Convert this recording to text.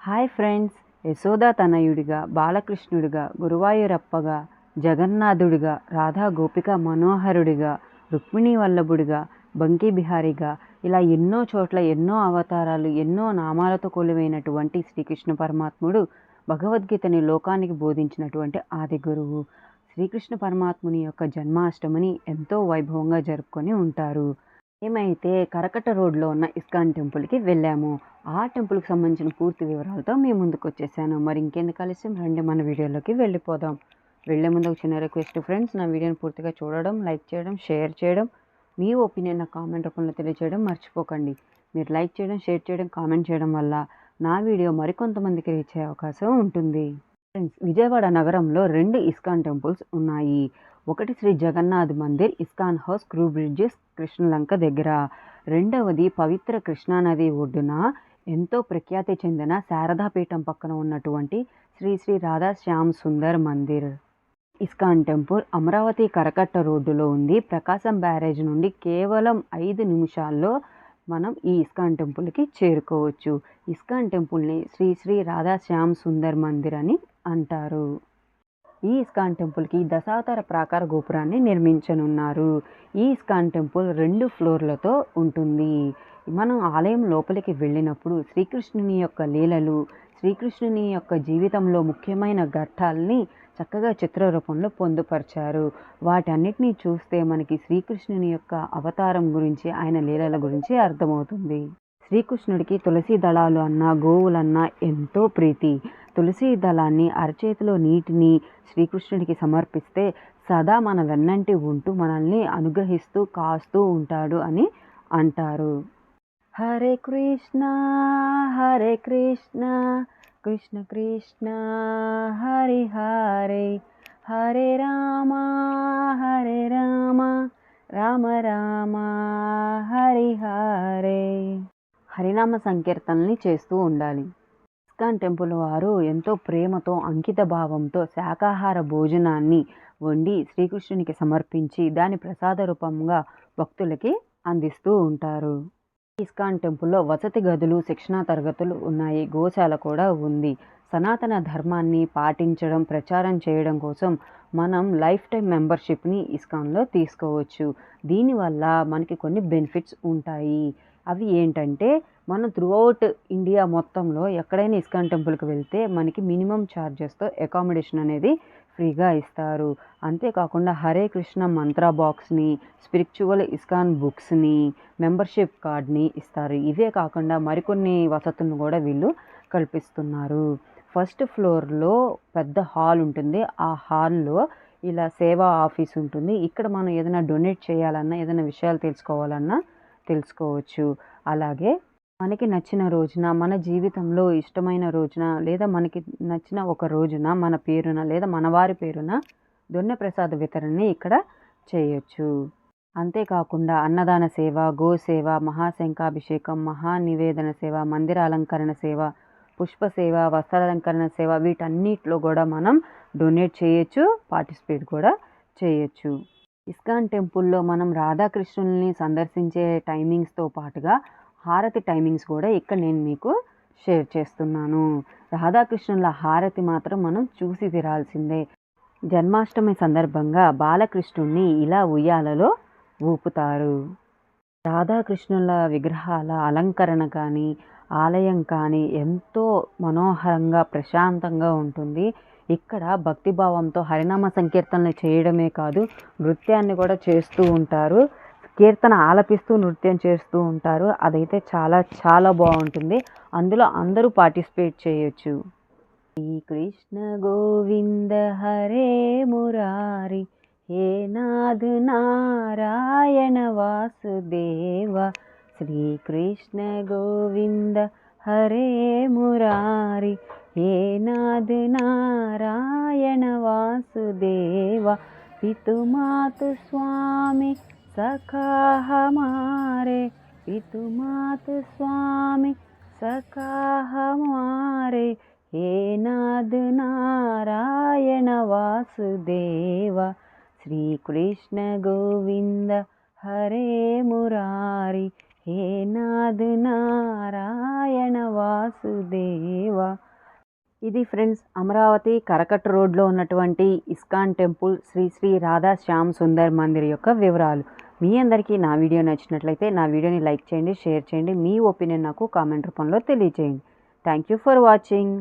Hi friends Yashoda తనయుడిగా బాలకృష్ణుడిగా గురువాయూరప్పగా జగన్నాథుడిగా రాధా గోపిక మనోహరుడిగా రుక్మిణీ వల్లభుడిగా బంకీ బిహారీగా ఇలా ఎన్నో చోట్ల ఎన్నో అవతారాలు ఎన్నో నామాలతో కొలువైనటువంటి శ్రీకృష్ణ పరమాత్ముడు భగవద్గీతని లోకానికి బోధించినటువంటి ఆది గురువు. శ్రీకృష్ణ పరమాత్ముని యొక్క జన్మాష్టమిని ఎంతో వైభవంగా జరుపుకొని ఉంటారు. మేమైతే కరకట్ట రోడ్లో ఉన్న ఇస్కాన్ టెంపుల్కి వెళ్ళాము. ఆ టెంపుల్కి సంబంధించిన పూర్తి వివరాలతో మేము ముందుకు వచ్చేసాను. మరి ఇంకెందుకు ఆలస్యం? రండి మన వీడియోలోకి వెళ్ళిపోదాం. వెళ్ళే ముందు ఒక చిన్న రిక్వెస్ట్ ఫ్రెండ్స్ నా వీడియోని పూర్తిగా చూడడం లైక్ చేయడం షేర్ చేయడం మీ ఒపీనియన్ నా కామెంట్ రూపంలో తెలియజేయడం మర్చిపోకండి. మీరు లైక్ చేయడం షేర్ చేయడం కామెంట్ చేయడం వల్ల నా వీడియో మరికొంతమందికి రీచ్ అయ్యే అవకాశం ఉంటుంది. ఫ్రెండ్స్ విజయవాడ నగరంలో రెండు ఇస్కాన్ టెంపుల్స్ ఉన్నాయి. ఒకటి Shri Jagannath Mandir ISKCON house crew bridges Krishnalanka దగ్గర. రెండవది పవిత్ర కృష్ణానది ఒడ్డున ఎంతో ప్రఖ్యాతి చెందిన శారదాపీఠం పక్కన ఉన్నటువంటి శ్రీ శ్రీ రాధా శ్యామ్ సుందర్ మందిర్. ఇస్కాన్ టెంపుల్ అమరావతి కరకట్ట రోడ్డులో ఉంది. ప్రకాశం బ్యారేజ్ నుండి కేవలం ఐదు నిమిషాల్లో మనం ఈ ఇస్కాన్ టెంపుల్కి చేరుకోవచ్చు. ఇస్కాన్ టెంపుల్ని శ్రీ శ్రీ రాధా శ్యామ్ సుందర్ మందిర్ అని అంటారు. ఈ ఇస్కాన్ టెంపుల్కి దశావతార ప్రాకార గోపురాన్ని నిర్మించనున్నారు. ఈ ఇస్కాన్ టెంపుల్ రెండు ఫ్లోర్లతో ఉంటుంది. మనం ఆలయం లోపలికి వెళ్ళినప్పుడు శ్రీకృష్ణుని యొక్క లీలలు శ్రీకృష్ణుని యొక్క జీవితంలో ముఖ్యమైన ఘట్టాలని చక్కగా చిత్రరూపంలో పొందుపరిచారు. వాటన్నిటినీ చూస్తే మనకి శ్రీకృష్ణుని యొక్క అవతారం గురించి ఆయన లీలల గురించి అర్థమవుతుంది. శ్రీకృష్ణుడికి తులసి దళాలు అన్నా గోవులన్నా ఎంతో ప్రీతి. తులసి దళాన్ని అరచేతిలో నీటిని శ్రీకృష్ణుడికి సమర్పిస్తే సదా మన వెన్నంటి ఉంటూ మనల్ని అనుగ్రహిస్తూ కాస్తూ ఉంటాడు అని అంటారు. హరే కృష్ణ హరే కృష్ణ కృష్ణ కృష్ణ హరి హరే హరే రామ హరే రామ రామ రామ హరి హరే. హరినామ సంకీర్తనని చేస్తూ ఉండాలి. ఇస్కాన్ టెంపుల్ వారు ఎంతో ప్రేమతో అంకిత భావంతో శాకాహార భోజనాన్ని వండి శ్రీకృష్ణునికి సమర్పించి దాని ప్రసాద రూపంగా భక్తులకి అందిస్తూ ఉంటారు. ఇస్కాన్ టెంపుల్లో వసతి గదులు శిక్షణా తరగతులు ఉన్నాయి. గోశాల కూడా ఉంది. సనాతన ధర్మాన్ని పాటించడం ప్రచారం చేయడం కోసం మనం లైఫ్ టైం మెంబర్షిప్ని ఇస్కాన్లో తీసుకోవచ్చు. దీనివల్ల మనకి కొన్ని బెనిఫిట్స్ ఉంటాయి. అవి ఏంటంటే మనం త్రూఅవుట్ ఇండియా మొత్తంలో ఎక్కడైనా ఇస్కాన్ టెంపుల్కి వెళ్తే మనకి మినిమం ఛార్జెస్తో అకామిడేషన్ అనేది ఫ్రీగా ఇస్తారు. అంతేకాకుండా హరే కృష్ణ మంత్ర బాక్స్ని స్పిరిచువల్ ఇస్కాన్ బుక్స్ని మెంబర్షిప్ కార్డ్ని ఇస్తారు. ఇవే కాకుండా మరికొన్ని వసతులను కూడా వీళ్ళు కల్పిస్తున్నారు. ఫస్ట్ ఫ్లోర్లో పెద్ద హాల్ ఉంటుంది. ఆ హాల్లో ఇలా సేవా ఆఫీస్ ఉంటుంది. ఇక్కడ మనం ఏదైనా డొనేట్ చేయాలన్నా ఏదైనా విషయాలు తెలుసుకోవాలన్నా తెలుసుకోవచ్చు. అలాగే మనకి నచ్చిన రోజున మన జీవితంలో ఇష్టమైన రోజున లేదా మనకి నచ్చిన ఒక రోజున మన పేరున లేదా మన వారి పేరున దొన్నె ప్రసాద వితరణని ఇక్కడ చేయొచ్చు. అంతేకాకుండా అన్నదాన సేవ గో సేవ మహాశంఖాభిషేకం మహానివేదన సేవ మందిర అలంకరణ సేవ పుష్ప సేవ వస్త్రాలంకరణ సేవ వీటన్నిటిలో కూడా మనం డొనేట్ చేయొచ్చు పార్టిసిపేట్ కూడా చేయొచ్చు. ఇస్కాన్ టెంపుల్లో మనం రాధాకృష్ణుల్ని సందర్శించే టైమింగ్స్తో పాటుగా హారతి టైమింగ్స్ కూడా ఇక్కడ నేను మీకు షేర్ చేస్తున్నాను. రాధాకృష్ణుల హారతి మాత్రం మనం చూసి తీరాల్సిందే. జన్మాష్టమి సందర్భంగా బాలకృష్ణుణ్ణి ఇలా ఉయ్యాలలో ఊపుతారు. రాధాకృష్ణుల విగ్రహాల అలంకరణ కానీ ఆలయం కానీ ఎంతో మనోహరంగా ప్రశాంతంగా ఉంటుంది. ఇక్కడ భక్తిభావంతో హరినామ సంకీర్తనలు చేయడమే కాదు నృత్యాన్ని కూడా చేస్తూ ఉంటారు. కీర్తన ఆలపిస్తూ నృత్యం చేస్తూ ఉంటారు. అదైతే చాలా చాలా బాగుంటుంది. అందులో అందరూ పార్టిసిపేట్ చేయొచ్చు. శ్రీకృష్ణ గోవింద హరే మురారి హే నాథ్ నారాయణ వాసుదేవ. శ్రీకృష్ణ గోవింద హరే మురారి द पितुमातु वासुदेवा पितु मात् स्वामी सखा मारे पितुमात् स्वामी सखा मारे हे नाद नारायण हरे मुरारि। हे नाद नारायण वासुदेवा ఇది ఫ్రెండ్స్ అమరావతి కరకట్ రోడ్లో ఉన్నటువంటి ఇస్కాన్ టెంపుల్ శ్రీ శ్రీ రాధా శ్యామ్ సుందర్ మందిర్ యొక్క వివరాలు. మీ అందరికీ నా వీడియో నచ్చినట్లయితే నా వీడియోని లైక్ చేయండి షేర్ చేయండి. మీ ఒపీనియన్ నాకు కామెంట్ రూపంలో తెలియచేయండి. Thank you for watching.